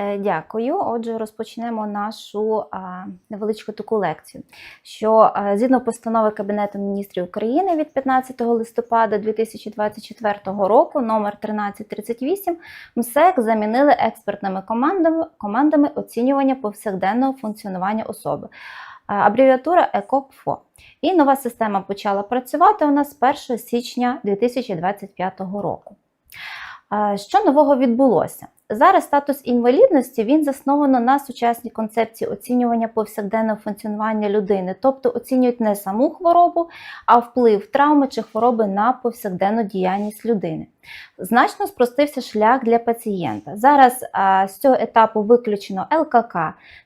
Е, Дякую. Отже, розпочнемо нашу невеличку таку лекцію. Що згідно постанови Кабінету міністрів України від 15 листопада 2024 року, номер 1338, МСЕК замінили експертними командами, командами оцінювання повсякденного функціонування особи. Абревіатура ЕКОПФО. І нова система почала працювати у нас з 1 січня 2025 року. Що нового відбулося? Зараз статус інвалідності він засновано на сучасній концепції оцінювання повсякденного функціонування людини, тобто оцінюють не саму хворобу, а вплив травми чи хвороби на повсякденну діяльність людини. Значно спростився шлях для пацієнта. Зараз а, з цього етапу виключено ЛКК.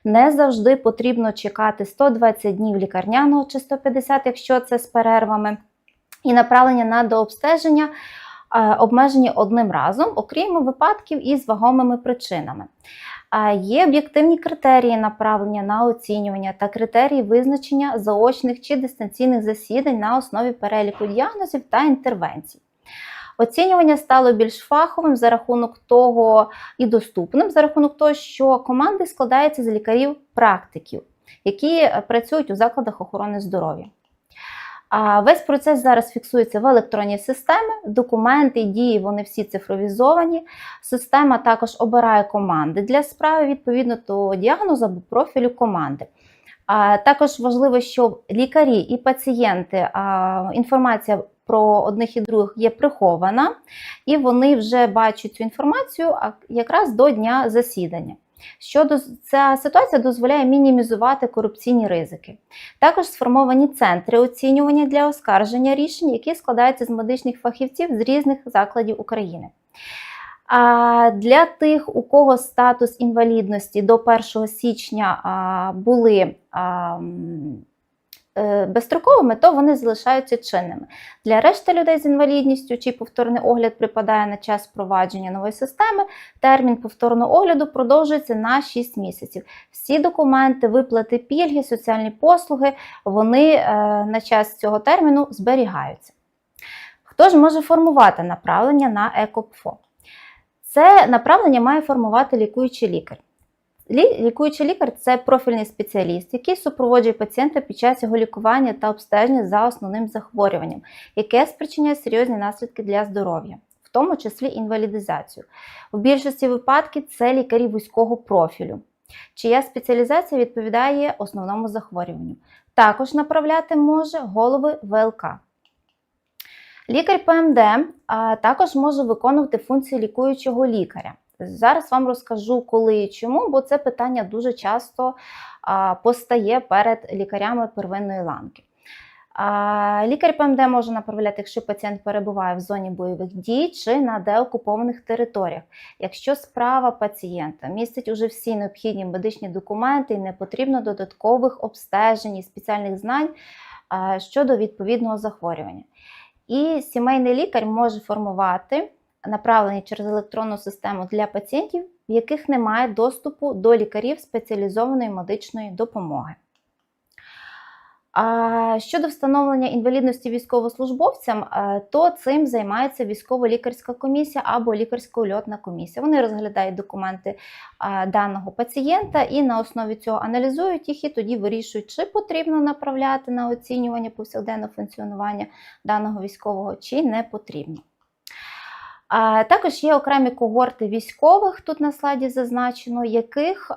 Не завжди потрібно чекати 120 днів лікарняного чи 150, якщо це з перервами, і направлення на дообстеження обмежені одним разом, окрім випадків із вагомими причинами. Е, Є об'єктивні критерії направлення на оцінювання та критерії визначення заочних чи дистанційних засідань на основі переліку діагнозів та інтервенцій. Оцінювання стало більш фаховим за рахунок того і доступним за рахунок того, що команди складаються з лікарів-практиків, які е, працюють у закладах охорони здоров'я. А Весь процес зараз фіксується в електронній системі, документи, дії, вони всі цифровізовані. Система також обирає команди для справи відповідно до діагнозу або профілю команди. А Також важливо, щоб лікарі і пацієнти, а, інформація про одних і других є прихована, і вони вже бачать цю інформацію якраз до дня засідання. Щодо ця ситуація дозволяє мінімізувати корупційні ризики. Також сформовані центри оцінювання для оскарження рішень, які складаються з медичних фахівців з різних закладів України. А для тих, у кого статус інвалідності до 1 січня були безстроковими, то вони залишаються чинними. Для решти людей з інвалідністю, чий повторний огляд припадає на час впровадження нової системи, термін повторного огляду продовжується на 6 місяців. Всі документи, виплати, пільги, соціальні послуги, вони е, на час цього терміну зберігаються. Хто ж може формувати направлення на ЕКОПФО? Це направлення має формувати лікуючий лікар. Лі- Лікуючий лікар це профільний спеціаліст, який супроводжує пацієнта під час його лікування та обстеження за основним захворюванням, яке спричиняє серйозні наслідки для здоров'я, в тому числі інвалідизацію. У більшості випадків це лікарі вузького профілю, чия спеціалізація відповідає основному захворюванню. Також направляти може голови ВЛК. Лікар ПМД також може виконувати функції лікуючого лікаря. Зараз вам розкажу, коли і чому, бо це питання дуже часто постає перед лікарями первинної ланки. Лікар ПМД може направляти, якщо пацієнт перебуває в зоні бойових дій чи на деокупованих територіях. Якщо справа пацієнта містить уже всі необхідні медичні документи і не потрібно додаткових обстежень і спеціальних знань щодо відповідного захворювання. І сімейний лікар може формувати направлення через електронну систему для пацієнтів, в яких немає доступу до лікарів спеціалізованої медичної допомоги. Щодо встановлення інвалідності військовослужбовцям, е, то цим займається військово-лікарська комісія або лікарсько-льотна комісія. Вони розглядають документи е, даного пацієнта і на основі цього аналізують їх і тоді вирішують, чи потрібно направляти на оцінювання повсякденного функціонування даного військового, чи не потрібно. Також є окремі когорти військових, тут на слайді зазначено, яких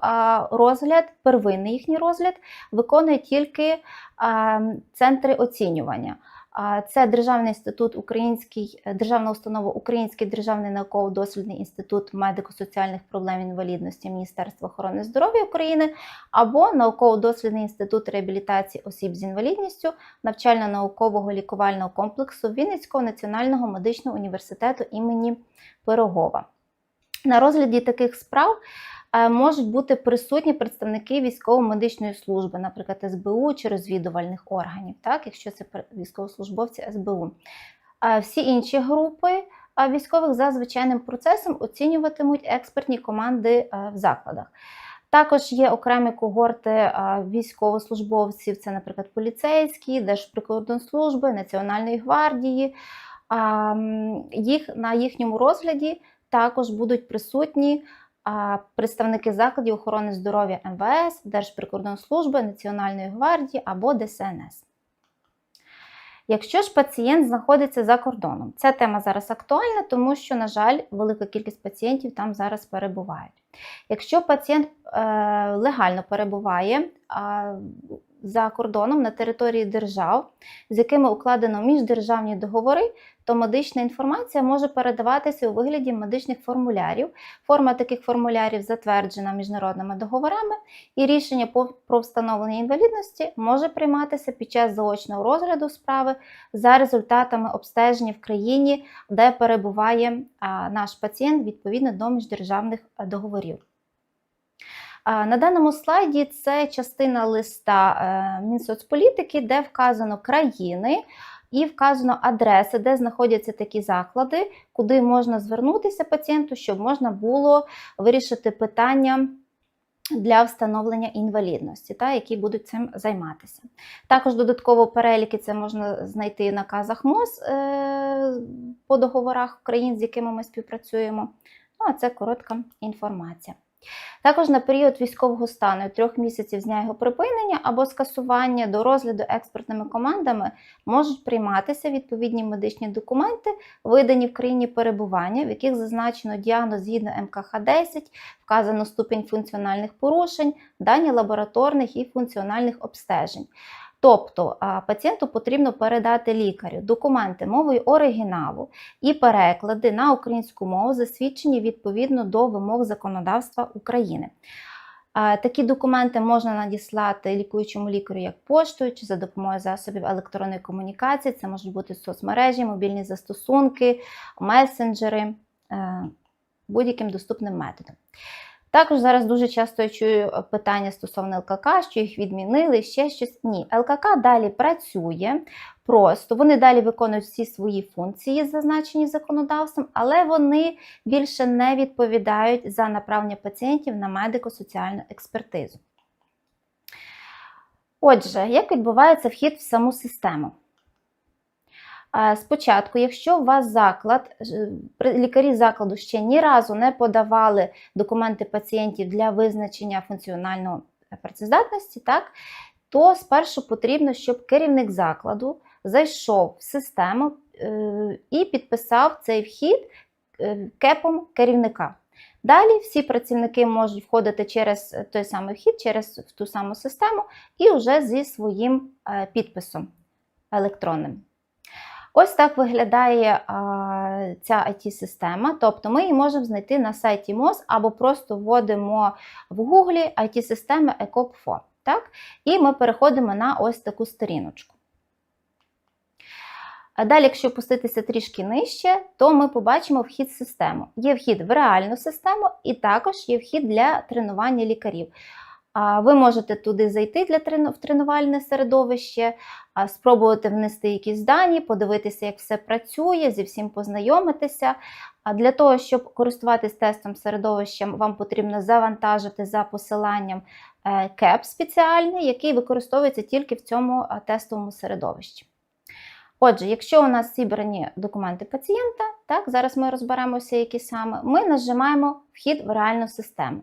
розгляд, первинний їхній розгляд, виконує тільки центри оцінювання. Це Державний інститут Український, Державна установа Український державний науково-дослідний інститут медико-соціальних проблем інвалідності Міністерства охорони здоров'я України або науково-дослідний інститут реабілітації осіб з інвалідністю навчально-наукового лікувального комплексу Вінницького національного медичного університету імені Пирогова. На розгляді таких справ е, можуть бути присутні представники військово-медичної служби, наприклад, СБУ чи розвідувальних органів, так, якщо це військовослужбовці СБУ. Е, Всі інші групи е, військових за звичайним процесом оцінюватимуть експертні команди е, в закладах. Також є окремі когорти е, військовослужбовців, це, наприклад, поліцейські, Держприкордонслужби, Національної гвардії. Їх на їхньому розгляді також будуть присутні представники закладів охорони здоров'я МВС, Держприкордонслужби, Національної гвардії або ДСНС. Якщо ж пацієнт знаходиться за кордоном, ця тема зараз актуальна, тому що, на жаль, велика кількість пацієнтів там зараз перебувають. Якщо пацієнт е, легально перебуває е, за кордоном на території держав, з якими укладено міждержавні договори, то медична інформація може передаватися у вигляді медичних формулярів. Форма таких формулярів затверджена міжнародними договорами, і рішення про встановлення інвалідності може прийматися під час заочного розгляду справи за результатами обстеження в країні, де перебуває наш пацієнт відповідно до міждержавних договорів. На даному слайді це частина листа е, Мінсоцполітики, де вказано країни і вказано адреси, де знаходяться такі заклади, куди можна звернутися пацієнту, щоб можна було вирішити питання для встановлення інвалідності, та, які будуть цим займатися. Також додатково переліки це можна знайти в наказах МОЗ е, по договорах країн, з якими ми співпрацюємо. Ну, а це коротка інформація. Також на період військового стану трьох місяців з дня його припинення або скасування до розгляду експертними командами можуть прийматися відповідні медичні документи, видані в країні перебування, в яких зазначено діагноз згідно МКХ-10, вказано ступінь функціональних порушень, дані лабораторних і функціональних обстежень. Тобто пацієнту потрібно передати лікарю документи мовою оригіналу і переклади на українську мову, засвідчені відповідно до вимог законодавства України. Такі документи можна надіслати лікуючому лікарю як поштою чи за допомогою засобів електронної комунікації. Це можуть бути соцмережі, мобільні застосунки, месенджери, е, будь-яким доступним методом. Також зараз дуже часто я чую е, питання стосовно ЛКК, що їх відмінили, ще щось. Ні, ЛКК далі працює, просто вони далі виконують всі свої функції, зазначені законодавством, але вони більше не відповідають за направлення пацієнтів на медико-соціальну експертизу. Отже, як відбувається вхід в саму систему? Е, Спочатку, якщо у вас заклад, лікарі закладу ще ні разу не подавали документи пацієнтів для визначення функціональної працездатності, так, то спершу потрібно, щоб керівник закладу зайшов в систему е, і підписав цей вхід е, кепом керівника. Далі всі працівники можуть входити через той самий вхід, через ту саму систему і вже зі своїм е, підписом електронним. Ось так виглядає а, ця IT-система. Тобто ми її можемо знайти на сайті МОЗ або просто вводимо в Гуглі IT-системи ECOP4. Так? І ми переходимо на ось таку сторіночку. Далі, якщо опуститися трішки нижче, то ми побачимо вхід в систему. Є вхід в реальну систему, і також є вхід для тренування лікарів. Ви можете туди зайти для в тренувальне середовище, спробувати внести якісь дані, подивитися, як все працює, зі всім познайомитися. Для того, щоб користуватись тестом середовищем, вам потрібно завантажити за посиланням е, КЕП спеціальний, який використовується тільки в цьому тестовому середовищі. Отже, якщо у нас зібрані документи пацієнта, так, зараз ми розберемося, які саме, ми нажимаємо вхід в реальну систему.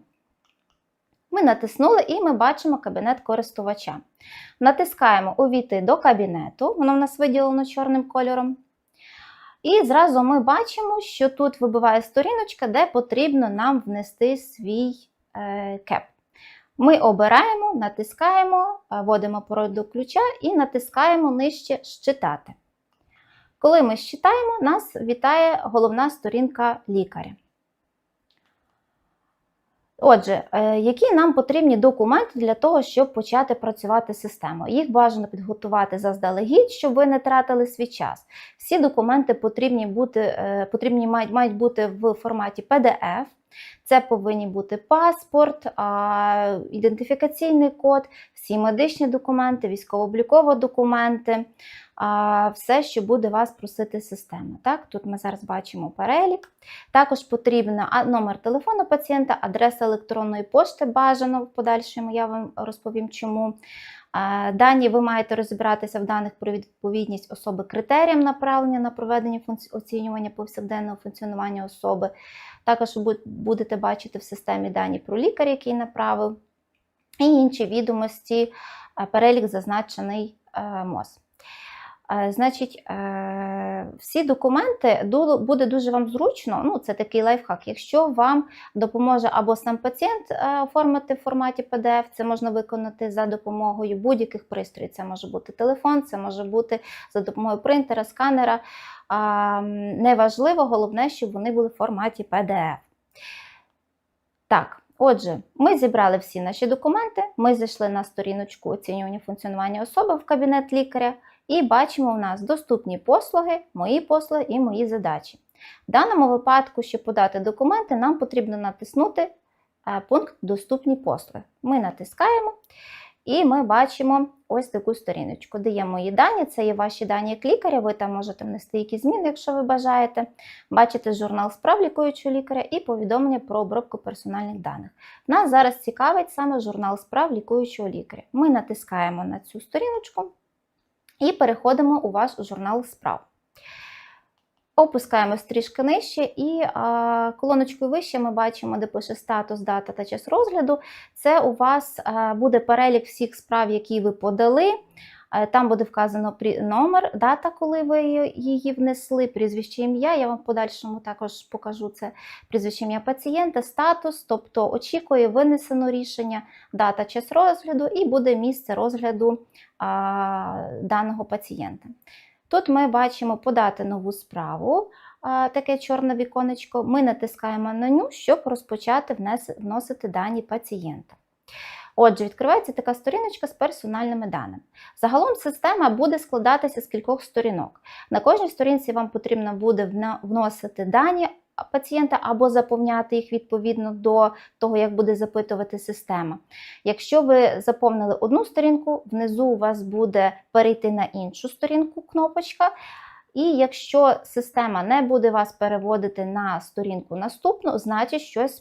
Ми натиснули і ми бачимо кабінет користувача. Натискаємо Увійти до кабінету, воно в нас виділено чорним кольором. І зразу ми бачимо, що тут вибиває сторіночка, де потрібно нам внести свій е, кеп. Ми обираємо, натискаємо, е, вводимо пароль до ключа і натискаємо нижче Щитати. Коли ми щитаємо, нас вітає головна сторінка лікаря. Отже, е, які нам потрібні документи для того, щоб почати працювати системою? Їх бажано підготувати заздалегідь, щоб ви не тратили свій час. Всі документи потрібні бути, е, потрібні мають, мають бути в форматі PDF. Це повинні бути паспорт, ідентифікаційний код, всі медичні документи, військово-облікові документи, все, що буде вас просити система. Так? Тут ми зараз бачимо перелік. Також потрібен номер телефону пацієнта, адреса електронної пошти бажано в подальшому, я вам розповім чому. Дані ви маєте розібратися в даних про відповідність особи критеріям направлення на проведення оцінювання повсякденного функціонування особи. Також будете бачити в системі дані про лікаря, який направив, і інші відомості, перелік зазначений е, МОЗ. Е, Значить, е, всі документи буде дуже вам зручно. Ну, це такий лайфхак. Якщо вам допоможе або сам пацієнт е, оформити в форматі PDF, це можна виконати за допомогою будь-яких пристроїв. Це може бути телефон, це може бути за допомогою принтера, сканера. Неважливо, головне, щоб вони були в форматі PDF. Так, отже, ми зібрали всі наші документи. Ми зайшли на сторіночку оцінювання функціонування особи в кабінет лікаря. І бачимо у нас доступні послуги, мої послуги і мої задачі. В даному випадку, щоб подати документи, нам потрібно натиснути е, пункт Доступні послуги. Ми натискаємо і ми бачимо ось таку сторіночку, де є мої дані, це є ваші дані як лікаря, ви там можете внести якісь зміни, якщо ви бажаєте. Бачите журнал справ лікуючого лікаря і повідомлення про обробку персональних даних. Нас зараз цікавить саме журнал справ лікуючого лікаря. Ми натискаємо на цю сторіночку. І переходимо у вас у журнал справ. Опускаємось трішки нижче, і а, колоночкою вище ми бачимо, де пише статус, дата та час розгляду. Це у вас а, буде перелік всіх справ, які ви подали. Е, Там буде вказано номер, дата, коли ви її внесли, прізвище ім'я. Я вам в подальшому також покажу це прізвище ім'я пацієнта, статус, тобто очікує винесено рішення, дата, час розгляду і буде місце розгляду а, даного пацієнта. Тут ми бачимо подати нову справу, таке чорне віконечко. Ми натискаємо на ню, щоб розпочати вносити дані пацієнта. Отже, відкривається така сторіночка з персональними даними. Загалом система буде складатися з кількох сторінок. На кожній сторінці вам потрібно буде вносити дані пацієнта або заповняти їх відповідно до того, як буде запитувати система. Якщо ви заповнили одну сторінку, внизу у вас буде перейти на іншу сторінку кнопочка. І якщо система не буде вас переводити на сторінку наступну, значить щось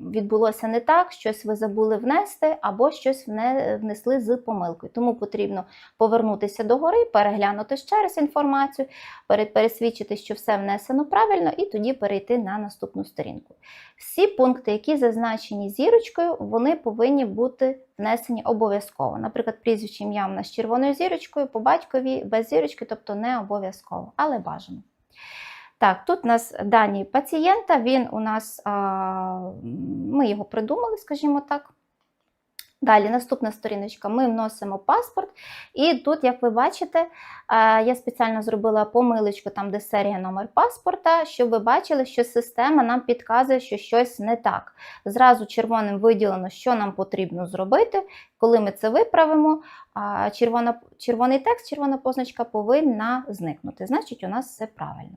відбулося не так, щось ви забули внести, або щось вне- внесли з помилкою. Тому потрібно повернутися догори, переглянути ще раз інформацію, пересвідчити, що все внесено правильно, і тоді перейти на наступну сторінку. Всі пункти, які зазначені зірочкою, вони повинні бути внесені обов'язково. Наприклад, прізвище ім'я у нас червоною зірочкою, по батькові без зірочки, тобто не обов'язково, але бажано. Так, тут у нас дані пацієнта, він у нас, ми його придумали, скажімо так. Далі, наступна сторіночка, ми вносимо паспорт. І тут, як ви бачите, я спеціально зробила помилочку, там, де серія номер паспорта, щоб ви бачили, що система нам підказує, що щось не так. Зразу червоним виділено, що нам потрібно зробити. Коли ми це виправимо, червона, червоний текст, червона позначка повинна зникнути. Значить, у нас все правильно.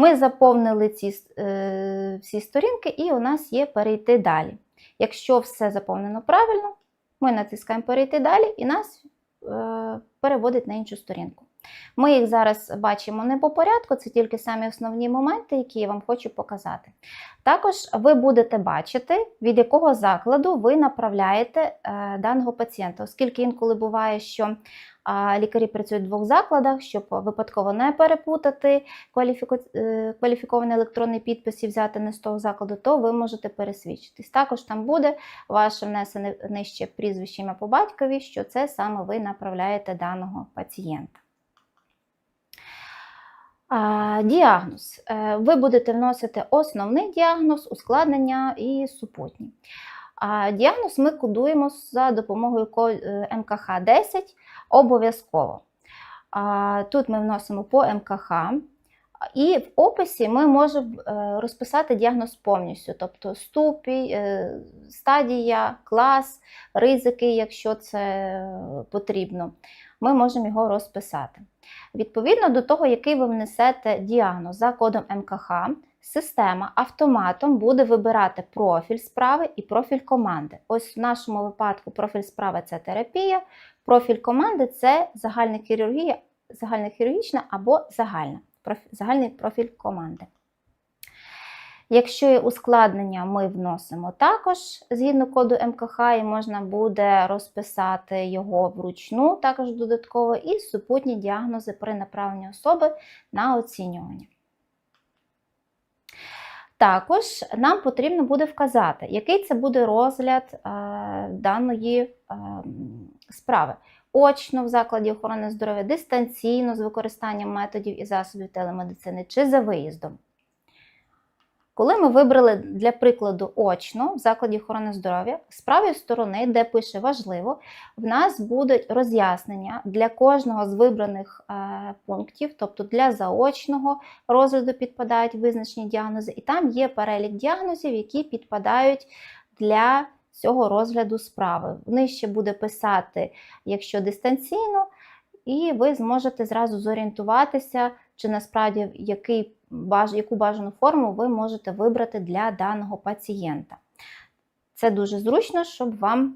Ми заповнили ці е, всі сторінки, і у нас є перейти далі. Якщо все заповнено правильно, ми натискаємо перейти далі і нас е, переводить на іншу сторінку. Ми їх зараз бачимо не по порядку, це тільки самі основні моменти, які я вам хочу показати. Також ви будете бачити, від якого закладу ви направляєте е, даного пацієнта, оскільки інколи буває, що лікарі працюють в двох закладах, щоб випадково не перепутати е, кваліфікований електронний підпис і взяти не з того закладу, то ви можете пересвідчитись. Також там буде ваше внесене нижче прізвище ім'я по батькові, що це саме ви направляєте даного пацієнта. Діагноз. Е, Ви будете вносити основний діагноз, ускладнення і супутні. А Діагноз ми кодуємо за допомогою е, МКХ-10 обов'язково. Тут ми вносимо по МКХ. І в описі ми можемо е, розписати діагноз повністю, тобто ступінь, е, стадія, клас, ризики, якщо це потрібно. Ми можемо його розписати. Відповідно до того, який ви внесете діагноз за кодом МКХ, система автоматом буде вибирати профіль справи і профіль команди. Ось в нашому випадку профіль справи це терапія, профіль команди це загальна хірургія, загальна хірургічна або загальна, загальний профіль команди. Якщо є ускладнення, ми вносимо також згідно коду МКХ, і можна буде розписати його вручну, також додатково, і супутні діагнози при направленні особи на оцінювання. Також нам потрібно буде вказати, який це буде розгляд е, даної е, справи. Очно в закладі охорони здоров'я, дистанційно з використанням методів і засобів телемедицини чи за виїздом. Коли ми вибрали для прикладу очно в закладі охорони здоров'я, з правої сторони, де пише важливо, в нас будуть роз'яснення для кожного з вибраних е, пунктів, тобто для заочного розгляду підпадають визначені діагнози, і там є перелік діагнозів, які підпадають для цього розгляду справи. Нижче буде писати, якщо дистанційно, і ви зможете зразу зорієнтуватися, чи насправді який, яку бажану форму ви можете вибрати для даного пацієнта. Це дуже зручно, щоб вам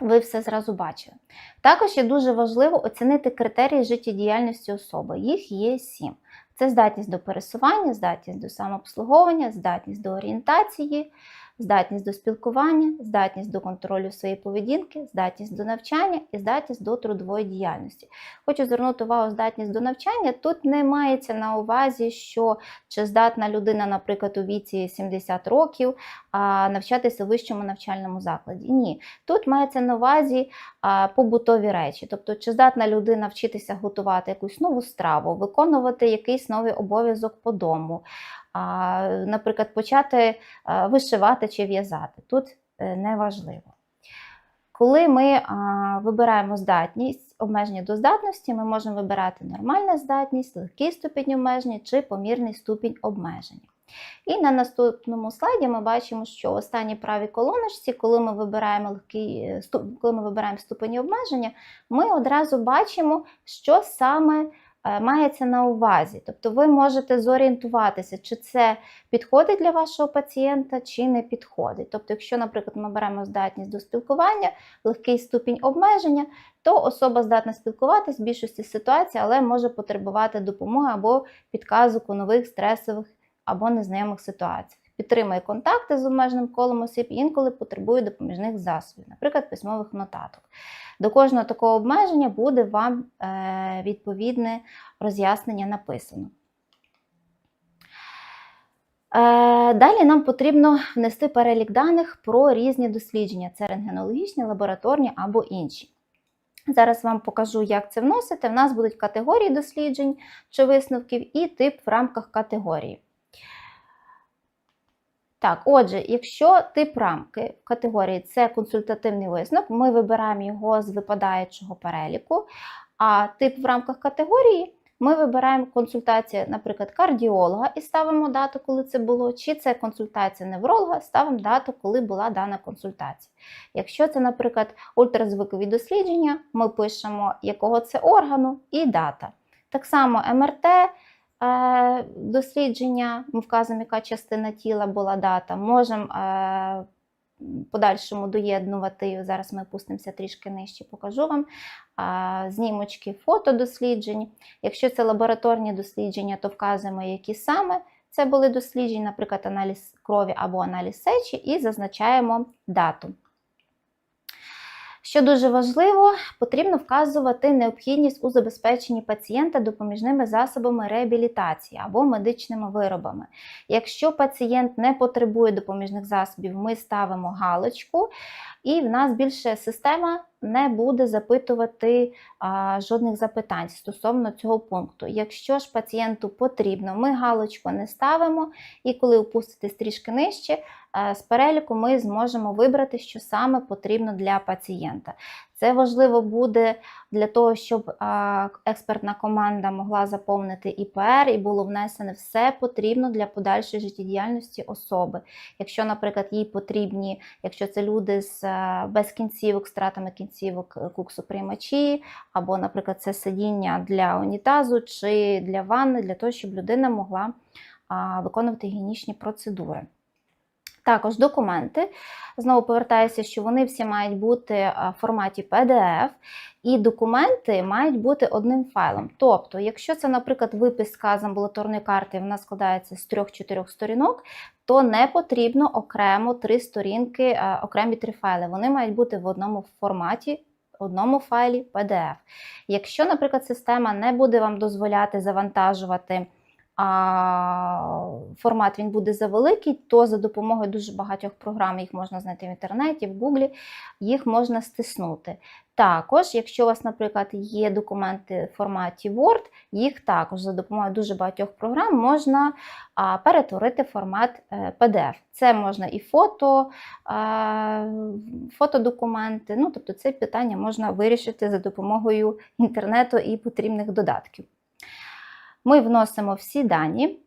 ви все зразу бачили. Також є дуже важливо оцінити критерії життєдіяльності особи. Їх є сім. Це здатність до пересування, здатність до самообслуговування, здатність до орієнтації, здатність до спілкування, здатність до контролю своєї поведінки, здатність до навчання і здатність до трудової діяльності. Хочу звернути увагу, здатність до навчання. Тут не мається на увазі, що чи здатна людина, наприклад, у віці 70 років навчатися у вищому навчальному закладі. Ні, тут мається на увазі побутові речі, тобто, чи здатна людина вчитися готувати якусь нову страву, виконувати якийсь новий обов'язок по дому, наприклад, почати вишивати чи в'язати. Тут е, не важливо. Коли ми вибираємо здатність, обмеження до здатності, ми можемо вибирати нормальна здатність, легкий ступінь обмеження чи помірний ступінь обмеження. І на наступному слайді ми бачимо, що в останній правій колоночці, коли ми вибираємо легкий, е, коли ми вибираємо ступені обмеження, ми одразу бачимо, що саме е, мається на увазі. Тобто ви можете зорієнтуватися, чи це підходить для вашого пацієнта, чи не підходить. Тобто, якщо, наприклад, ми беремо здатність до спілкування, легкий ступінь обмеження, то особа здатна спілкуватися в більшості ситуацій, але може потребувати допомоги або підказок у нових стресових або незнайомих ситуаціях. Підтримує контакти з обмеженим колом осіб, інколи потребує допоміжних засобів, наприклад, письмових нотаток. До кожного такого обмеження буде вам е, відповідне роз'яснення написано. Е, Далі нам потрібно внести перелік даних про різні дослідження: це рентгенологічні, лабораторні або інші. Зараз вам покажу, як це вносити. В нас будуть категорії досліджень чи висновків і тип в рамках категорії. Так, отже, якщо тип рамки в категорії це консультативний висновок, ми вибираємо його з випадаючого переліку, а тип в рамках категорії ми вибираємо консультація, наприклад, кардіолога і ставимо дату, коли це було, чи це консультація невролога, ставимо дату, коли була дана консультація. Якщо це, наприклад, ультразвукові дослідження, ми пишемо, якого це органу і дата. Так само МРТ. Е, дослідження, ми вказуємо, яка частина тіла була дата. Можемо е, подальшому доєднувати. Зараз ми опустимося трішки нижче, покажу вам е, знімочки фотодосліджень. Якщо це лабораторні дослідження, то вказуємо, які саме це були дослідження, наприклад, аналіз крові або аналіз сечі, і зазначаємо дату. Що дуже важливо, потрібно вказувати необхідність у забезпеченні пацієнта допоміжними засобами реабілітації або медичними виробами. Якщо пацієнт не потребує допоміжних засобів, ми ставимо галочку, і в нас більше система не буде запитувати а, жодних запитань стосовно цього пункту. Якщо ж пацієнту потрібно, ми галочку не ставимо, і коли опуститись трішки нижче, а, з переліку ми зможемо вибрати, що саме потрібно для пацієнта. Це важливо буде для того, щоб експертна команда могла заповнити ІПР і було внесене все потрібно для подальшої життєдіяльності особи. Якщо, наприклад, їй потрібні, якщо це люди з без кінцівок, з втратами кінцівок е, куксоприймачі, або, наприклад, це сидіння для унітазу чи для ванни, для того, щоб людина могла виконувати гігієнічні процедури. Також документи. Знову повертаюся, що вони всі мають бути е, в форматі PDF, і документи мають бути одним файлом. Тобто, якщо це, наприклад, виписка з амбулаторної карти, вона складається з 3-4 сторінок, то не потрібно окремо три сторінки, е, окремі три файли. Вони мають бути в одному форматі. Одному файлі PDF. Якщо, наприклад, система не буде вам дозволяти завантажувати формат він буде завеликий, то за допомогою дуже багатьох програм їх можна знайти в інтернеті, в Гуглі, їх можна стиснути. Також, якщо у вас, наприклад, є документи в форматі Word, їх також за допомогою дуже багатьох програм можна перетворити в формат е, PDF. Це можна і фото, фотодокументи. Ну, тобто це питання можна вирішити за допомогою інтернету і потрібних додатків. Ми вносимо всі дані.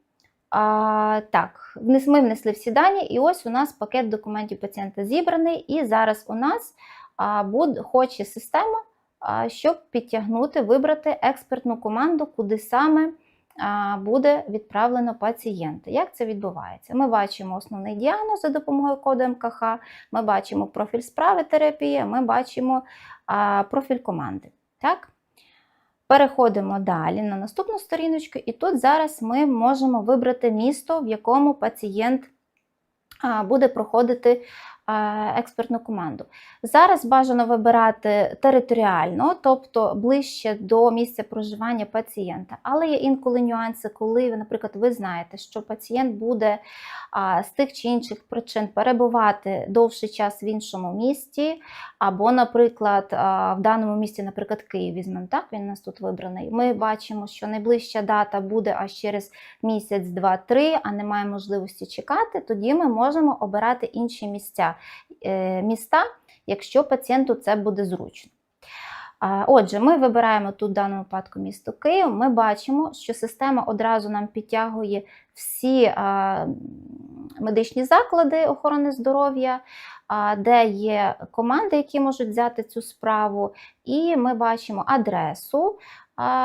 А, так, ми внесли всі дані, і ось у нас пакет документів пацієнта зібраний. І зараз у нас а, буд, хоче система, а, щоб підтягнути, вибрати експертну команду, куди саме а, буде відправлено пацієнта. Як це відбувається? Ми бачимо основний діагноз за допомогою коду МКХ, ми бачимо профіль справи терапія, ми бачимо а, профіль команди. Так? Переходимо далі на наступну сторіночку, і тут зараз ми можемо вибрати місто, в якому пацієнт буде проходити експертну команду. Зараз бажано вибирати територіально, тобто ближче до місця проживання пацієнта. Але є інколи нюанси, коли, наприклад, ви знаєте, що пацієнт буде з тих чи інших причин перебувати довший час в іншому місті, або, наприклад, в даному місті, наприклад, Київ візьмемо, так, він у нас тут вибраний. Ми бачимо, що найближча дата буде аж через місяць, два-три, а немає можливості чекати, тоді ми можемо обирати інші місця, е, міста, якщо пацієнту це буде зручно. Отже, ми вибираємо тут в даному випадку місто Київ. Ми бачимо, що система одразу нам підтягує всі медичні заклади охорони здоров'я, де є команди, які можуть взяти цю справу, і ми бачимо адресу,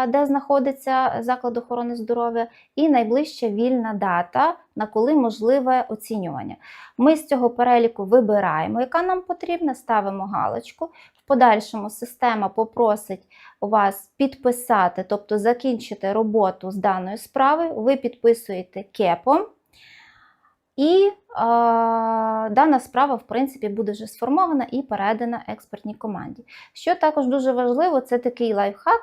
де знаходиться заклад охорони здоров'я, і найближча вільна дата, на коли можливе оцінювання. Ми з цього переліку вибираємо, яка нам потрібна, ставимо галочку. В подальшому система попросить вас підписати, тобто закінчити роботу з даною справою. Ви підписуєте кепом. І е, дана справа, в принципі, буде вже сформована і передана експертній команді. Що також дуже важливо, це такий лайфхак.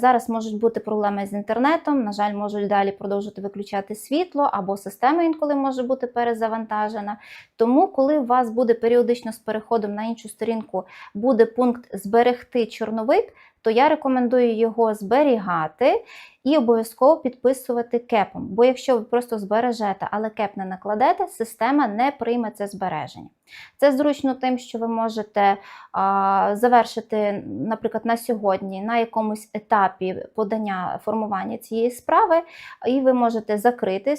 Зараз можуть бути проблеми з інтернетом, на жаль, можуть далі продовжувати виключати світло, або система інколи може бути перезавантажена. Тому, коли у вас буде періодично з переходом на іншу сторінку буде пункт зберегти чорновик, то я рекомендую його зберігати і обов'язково підписувати кепом. Бо якщо ви просто збережете, але кеп не накладете, система не прийме це збереження. Це зручно тим, що ви можете а, завершити, наприклад, на сьогодні на якомусь етапі подання формування цієї справи, і ви можете закрити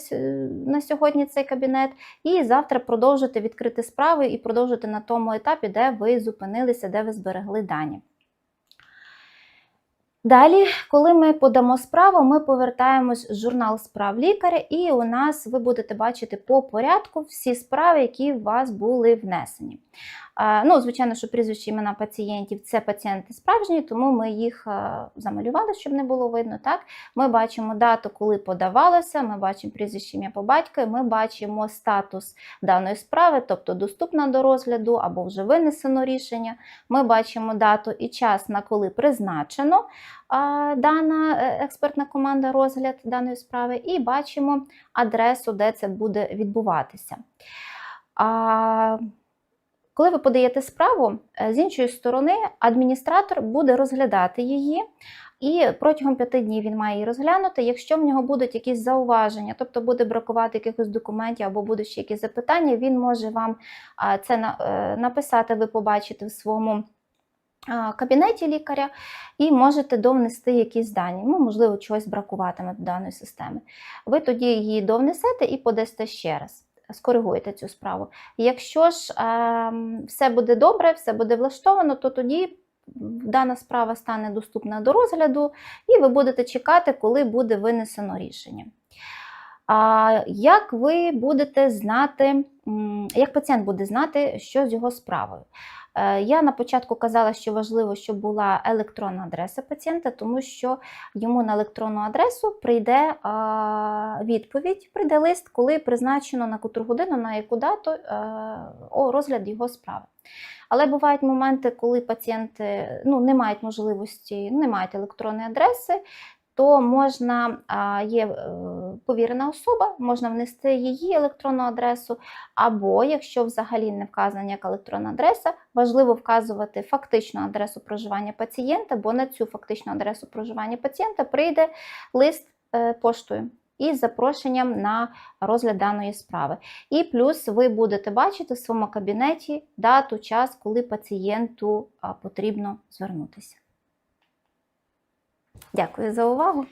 на сьогодні цей кабінет, і завтра продовжити відкрити справи і продовжити на тому етапі, де ви зупинилися, де ви зберегли дані. Далі, коли ми подамо справу, ми повертаємось в журнал справ лікаря, і у нас ви будете бачити по порядку всі справи, які у вас були внесені. Ну, звичайно, що прізвища імена пацієнтів це пацієнти справжні, тому ми їх е, замалювали, щоб не було видно. Так? Ми бачимо дату, коли подавалося, ми бачимо прізвище ім'я по батькові, ми бачимо статус даної справи, тобто доступна до розгляду або вже винесено рішення. Ми бачимо дату і час, на коли призначено дана е, експертна команда розгляд даної справи, і бачимо адресу, де це буде відбуватися. Коли ви подаєте справу, е, з іншої сторони, адміністратор буде розглядати її, і протягом п'яти днів він має її розглянути. Якщо в нього будуть якісь зауваження, тобто буде бракувати якихось документів або будуть ще якісь запитання, він може вам це е, написати, ви побачите в своєму кабінеті лікаря і можете довнести якісь дані. Ну, можливо, чогось бракуватиме до даної системи. Ви тоді її довнесете і подасте ще раз. Скоригуєте цю справу. Якщо ж е, все буде добре, все буде влаштовано, то тоді дана справа стане доступна до розгляду, і ви будете чекати, коли буде винесено рішення. А як ви будете знати, як пацієнт буде знати, що з його справою? Е, Я на початку казала, що важливо, щоб була електронна адреса пацієнта, тому що йому на електронну адресу прийде відповідь, прийде лист, коли призначено на котру годину, на яку дату е, розгляд його справи. Але бувають моменти, коли пацієнти ну, не мають можливості, не мають електронної адреси, то можна є е, повірена особа, можна внести її електронну адресу, або якщо взагалі не вказана ніяка електронна адреса, важливо вказувати фактичну адресу проживання пацієнта, бо на цю фактичну адресу проживання пацієнта прийде лист е, поштою із запрошенням на розгляд даної справи. І плюс ви будете бачити в своєму кабінеті дату, час, коли пацієнту потрібно звернутися. Дякую за увагу.